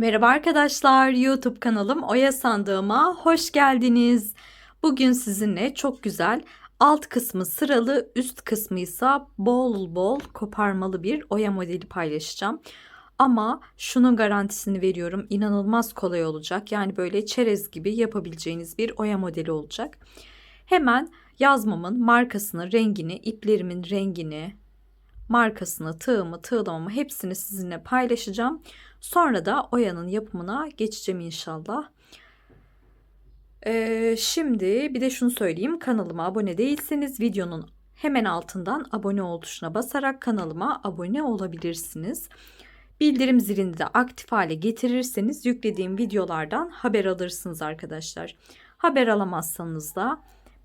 Merhaba arkadaşlar, YouTube kanalım Oya Sandığıma hoş geldiniz. Bugün sizinle çok güzel alt kısmı sıralı, üst kısmı ise bol bol koparmalı bir oya modeli paylaşacağım. Ama şunun garantisini veriyorum, inanılmaz kolay olacak. Yani böyle çerez gibi yapabileceğiniz bir oya modeli olacak. Hemen yazmamın markasını, rengini, iplerimin rengini, markasını, tığımı, tığlamamı hepsini sizinle paylaşacağım. Sonra da oyanın yapımına geçeceğim inşallah. Ee, şimdi bir de şunu söyleyeyim. Kanalıma abone değilseniz videonun hemen altından abone ol tuşuna basarak kanalıma abone olabilirsiniz. Bildirim zilini de aktif hale getirirseniz yüklediğim videolardan haber alırsınız arkadaşlar. Haber alamazsanız da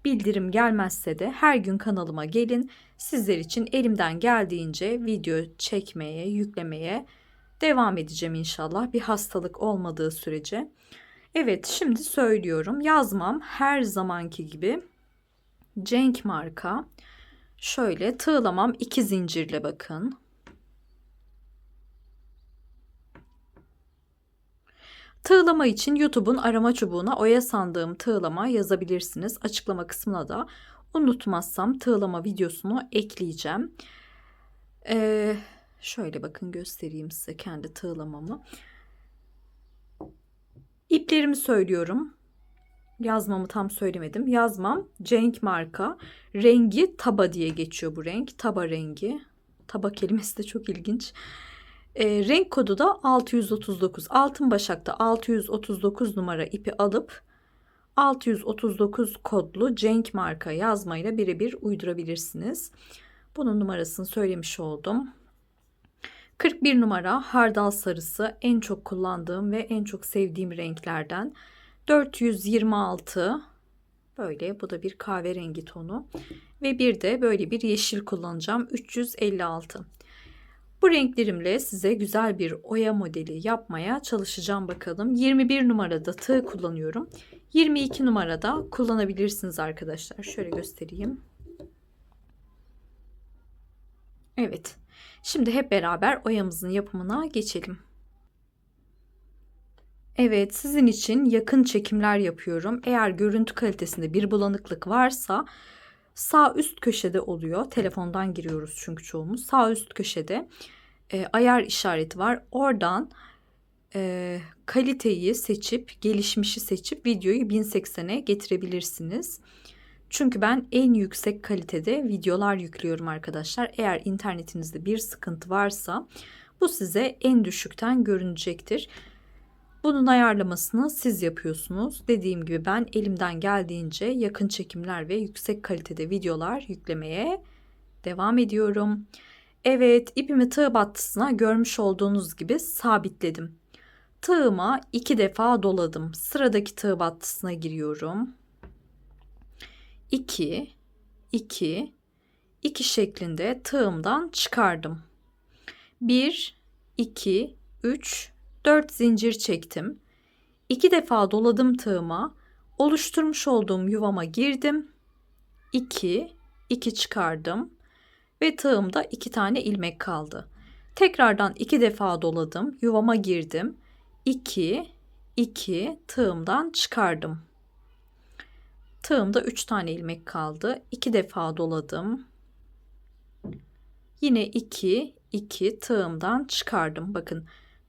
bildirim gelmezse de her gün kanalıma gelin. Sizler için elimden geldiğince video çekmeye, yüklemeye devam edeceğim inşallah bir hastalık olmadığı sürece. Evet şimdi söylüyorum yazmam her zamanki gibi Cenk marka. Şöyle tığlamam iki zincirle bakın. Tığlama için YouTube'un arama çubuğuna oya sandığım tığlama yazabilirsiniz. Açıklama kısmına da unutmazsam tığlama videosunu ekleyeceğim. Ee, şöyle bakın göstereyim size kendi tığlamamı. İplerimi söylüyorum. Yazmamı tam söylemedim. Yazmam Cenk marka. Rengi taba diye geçiyor bu renk. Taba rengi. Taba kelimesi de çok ilginç. E, renk kodu da 639. Altın başakta 639 numara ipi alıp 639 kodlu Cenk marka yazmayla birebir uydurabilirsiniz. Bunun numarasını söylemiş oldum. 41 numara hardal sarısı en çok kullandığım ve en çok sevdiğim renklerden. 426 böyle bu da bir kahverengi tonu ve bir de böyle bir yeşil kullanacağım 356. Bu renklerimle size güzel bir oya modeli yapmaya çalışacağım bakalım. 21 numarada tığ kullanıyorum. 22 numarada kullanabilirsiniz arkadaşlar. Şöyle göstereyim. Evet. Şimdi hep beraber oyamızın yapımına geçelim. Evet, sizin için yakın çekimler yapıyorum. Eğer görüntü kalitesinde bir bulanıklık varsa sağ üst köşede oluyor. Telefondan giriyoruz çünkü çoğumuz. Sağ üst köşede e, ayar işareti var. Oradan e, kaliteyi seçip, gelişmişi seçip videoyu 1080'e getirebilirsiniz. Çünkü ben en yüksek kalitede videolar yüklüyorum arkadaşlar. Eğer internetinizde bir sıkıntı varsa bu size en düşükten görünecektir. Bunun ayarlamasını siz yapıyorsunuz. Dediğim gibi ben elimden geldiğince yakın çekimler ve yüksek kalitede videolar yüklemeye devam ediyorum. Evet ipimi tığ battısına görmüş olduğunuz gibi sabitledim. Tığıma iki defa doladım. Sıradaki tığ battısına giriyorum. 2 2 2 şeklinde tığımdan çıkardım. 1 2 3 4 zincir çektim. 2 defa doladım tığıma. Oluşturmuş olduğum yuvama girdim. 2 2 çıkardım ve tığımda 2 tane ilmek kaldı. Tekrardan 2 defa doladım. Yuvama girdim. 2 2 tığımdan çıkardım. Tığımda 3 tane ilmek kaldı. 2 defa doladım. Yine 2 2 tığımdan çıkardım. Bakın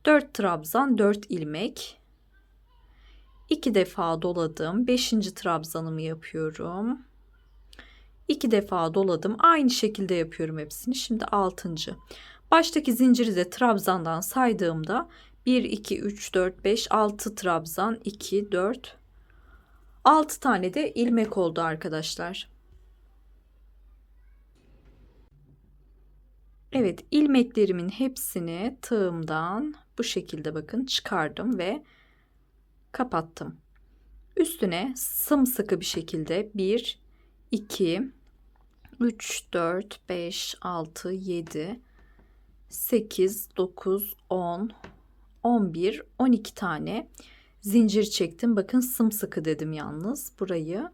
4 trabzan 4 ilmek. 2 defa doladım. 5. trabzanımı yapıyorum. 2 defa doladım. Aynı şekilde yapıyorum hepsini. Şimdi 6. Baştaki zinciri de trabzandan saydığımda 1 2 3 4 5 6 trabzan 2 4 6 tane de ilmek oldu arkadaşlar. Evet ilmeklerimin hepsini tığımdan bu şekilde bakın çıkardım ve kapattım. Üstüne sımsıkı bir şekilde 1 2 3 4 5 6 7 8 9 10 11 12 tane zincir çektim. Bakın sımsıkı dedim yalnız. Burayı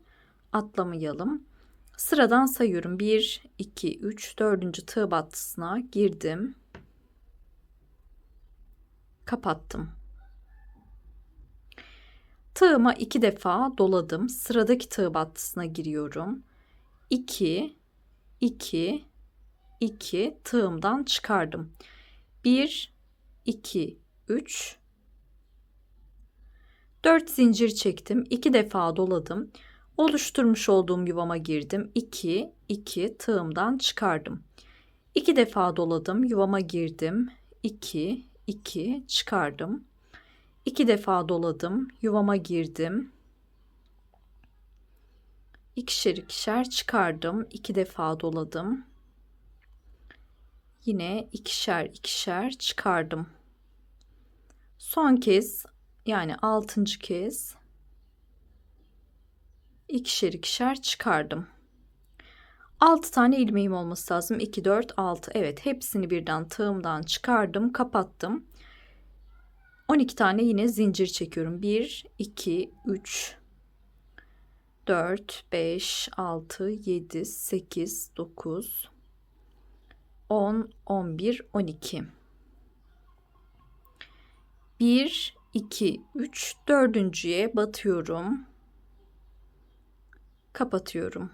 atlamayalım. Sıradan sayıyorum. 1, 2, 3, 4. tığ battısına girdim. Kapattım. Tığıma iki defa doladım. Sıradaki tığ battısına giriyorum. 2 2 2 tığımdan çıkardım. 1 2 3 4 zincir çektim. 2 defa doladım. Oluşturmuş olduğum yuvama girdim. 2 2 tığımdan çıkardım. 2 defa doladım. Yuvama girdim. 2 2 çıkardım. 2 defa doladım. Yuvama girdim. İkişer ikişer çıkardım. 2 defa doladım. Yine ikişer ikişer çıkardım. Son kez yani altıncı kez ikişer ikişer çıkardım. 6 tane ilmeğim olması lazım. 2, 4, 6. Evet hepsini birden tığımdan çıkardım. Kapattım. 12 tane yine zincir çekiyorum. 1, 2, 3, 4, 5, 6, 7, 8, 9, 10, 11, 12. 1, 2, 3, dördüncüye batıyorum. Kapatıyorum.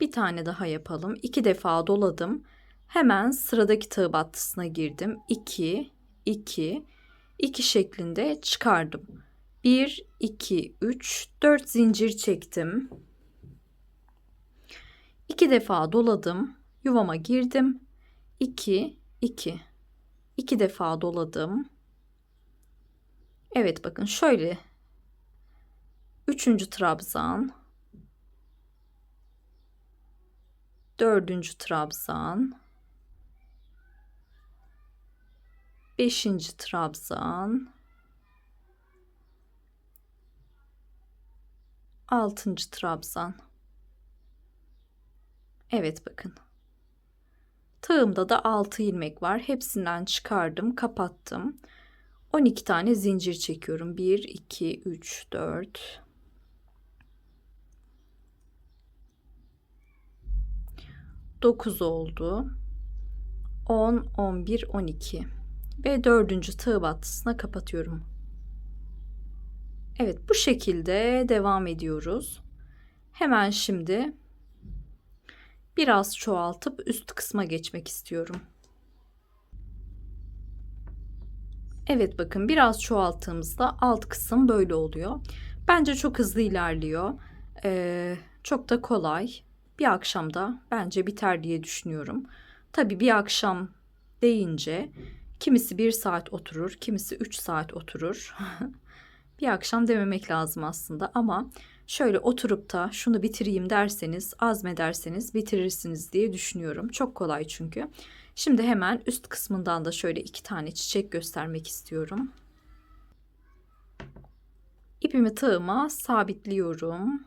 Bir tane daha yapalım. İki defa doladım. Hemen sıradaki tığ battısına girdim. 2, 2, 2 şeklinde çıkardım. 1, 2, 3, 4 zincir çektim. 2 defa doladım. Yuvama girdim. 2, 2. 2 defa doladım. Evet bakın şöyle. Üçüncü trabzan. Dördüncü trabzan. Beşinci trabzan. Altıncı trabzan. Evet bakın. Tığımda da 6 ilmek var. Hepsinden çıkardım, kapattım. 12 tane zincir çekiyorum. 1 2 3 4 9 oldu. 10 11 12 ve dördüncü tığ battısına kapatıyorum. Evet bu şekilde devam ediyoruz. Hemen şimdi biraz çoğaltıp üst kısma geçmek istiyorum. Evet bakın biraz çoğalttığımızda alt kısım böyle oluyor. Bence çok hızlı ilerliyor. Ee, çok da kolay. Bir akşamda bence biter diye düşünüyorum. Tabii bir akşam deyince kimisi bir saat oturur, kimisi üç saat oturur. bir akşam dememek lazım aslında ama şöyle oturup da şunu bitireyim derseniz, azmederseniz bitirirsiniz diye düşünüyorum. Çok kolay çünkü. Şimdi hemen üst kısmından da şöyle iki tane çiçek göstermek istiyorum. İpimi tığıma sabitliyorum.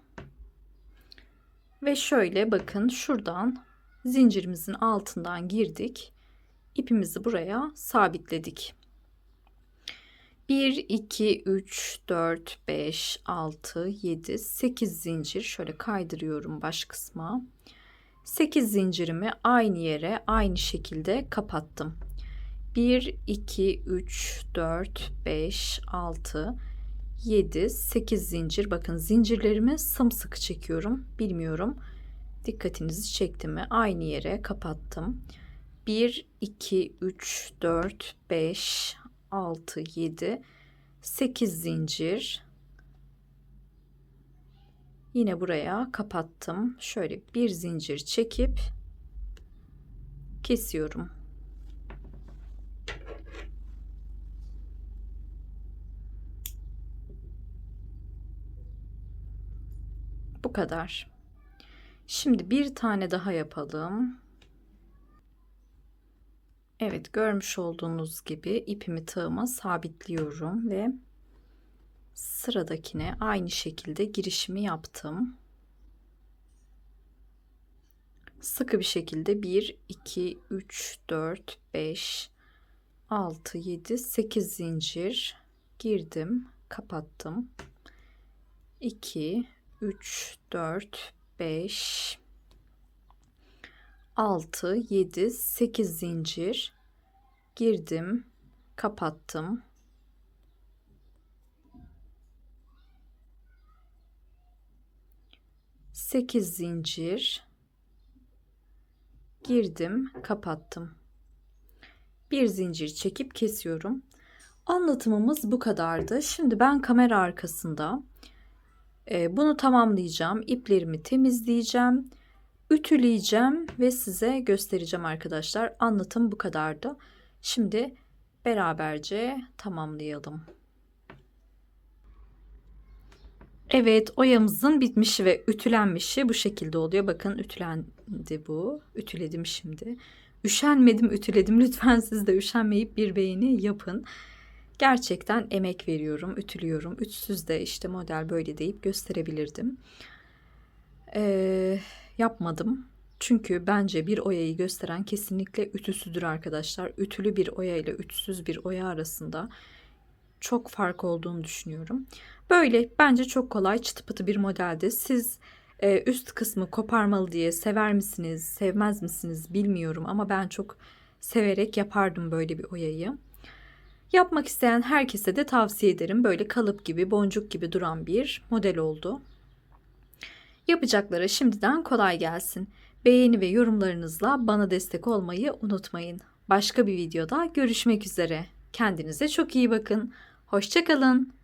Ve şöyle bakın şuradan zincirimizin altından girdik. İpimizi buraya sabitledik. 1, 2, 3, 4, 5, 6, 7, 8 zincir. Şöyle kaydırıyorum baş kısma. 8 zincirimi aynı yere aynı şekilde kapattım. 1, 2, 3, 4, 5, 6, 7, 8 zincir. Bakın zincirlerimi sımsıkı çekiyorum. Bilmiyorum. Dikkatinizi çekti mi? Aynı yere kapattım. 1, 2, 3, 4, 5, 6, 7, 8 zincir. Yine buraya kapattım. Şöyle bir zincir çekip kesiyorum. Bu kadar. Şimdi bir tane daha yapalım. Evet görmüş olduğunuz gibi ipimi tığıma sabitliyorum ve sıradakine aynı şekilde girişimi yaptım. Sıkı bir şekilde 1 2 3 4 5 6 7 8 zincir girdim, kapattım. 2 3 4 5 6 7 8 zincir girdim, kapattım. 8 zincir girdim, kapattım. Bir zincir çekip kesiyorum. Anlatımımız bu kadardı. Şimdi ben kamera arkasında e, bunu tamamlayacağım. İplerimi temizleyeceğim. Ütüleyeceğim ve size göstereceğim arkadaşlar. Anlatım bu kadardı. Şimdi beraberce tamamlayalım. Evet oyamızın bitmişi ve ütülenmişi bu şekilde oluyor. Bakın ütülendi bu. Ütüledim şimdi. Üşenmedim ütüledim. Lütfen siz de üşenmeyip bir beğeni yapın. Gerçekten emek veriyorum, ütülüyorum. Ütsüz de işte model böyle deyip gösterebilirdim. Ee, yapmadım. Çünkü bence bir oyayı gösteren kesinlikle ütüsüdür arkadaşlar. Ütülü bir oya ile ütüsüz bir oya arasında çok fark olduğunu düşünüyorum. Böyle bence çok kolay çıtı pıtı bir modeldi. Siz e, üst kısmı koparmalı diye sever misiniz, sevmez misiniz bilmiyorum ama ben çok severek yapardım böyle bir oyayı. Yapmak isteyen herkese de tavsiye ederim. Böyle kalıp gibi, boncuk gibi duran bir model oldu. Yapacaklara şimdiden kolay gelsin. Beğeni ve yorumlarınızla bana destek olmayı unutmayın. Başka bir videoda görüşmek üzere. Kendinize çok iyi bakın. Hoşçakalın.